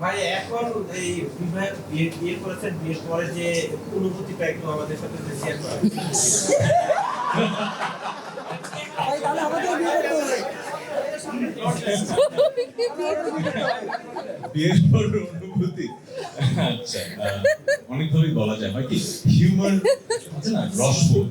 ভাই এখন এই বিবাহ বিয়ে বিয়ে করেছেন বিয়ের পরে যে অনুভূতিটা একটু আমাদের সাথে শেয়ার করেন ভাই তাহলে আমাদের বিয়ে করতে হবে। বিয়ের পর অনুভূতি। আচ্ছা অনেকভাবেই বলা যায়। হয় কি? হিউমার আছে না? রসবোধ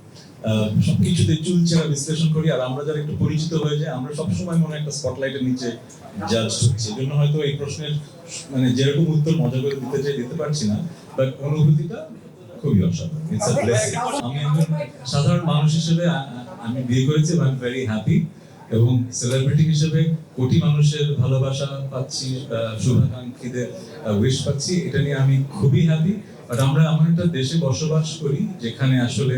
সবকিছুতে চুলচেরা বিশ্লেষণ করি, আর আমরা যারা একটু পরিচিত হয়ে আমরা সবসময় মনে একটা স্পটলাইটের নিচে জাজ হচ্ছে। জন্য হয়তো এই প্রশ্নের মানে যেরকম উত্তর মজা করে দিতে চাই, দিতে পারছি না বাট অনুভূতিটা খুবই অসাধারণ। আমি একজন সাধারণ মানুষ হিসেবে আমি বিয়ে করেছি আই ভেরি হ্যাপি এবং সেলিব্রিটি হিসেবে কোটি মানুষের ভালোবাসা পাচ্ছি শুভাকাঙ্ক্ষীদের উইশ পাচ্ছি, এটা নিয়ে আমি খুবই হ্যাপি বাট আমরা এমন একটা দেশে বসবাস করি, যেখানে আসলে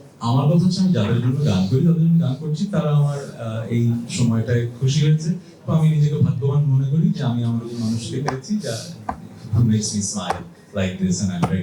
আমার কথা হচ্ছে আমি যাদের জন্য গান করি, তাদের জন্য গান করছি, তারা আমার এই সময়টায় খুশি হয়েছে। তো আমি নিজেকে ভাগ্যবান মনে করি যে আমি আমার মানুষকে পেয়েছি যা me smile like this happy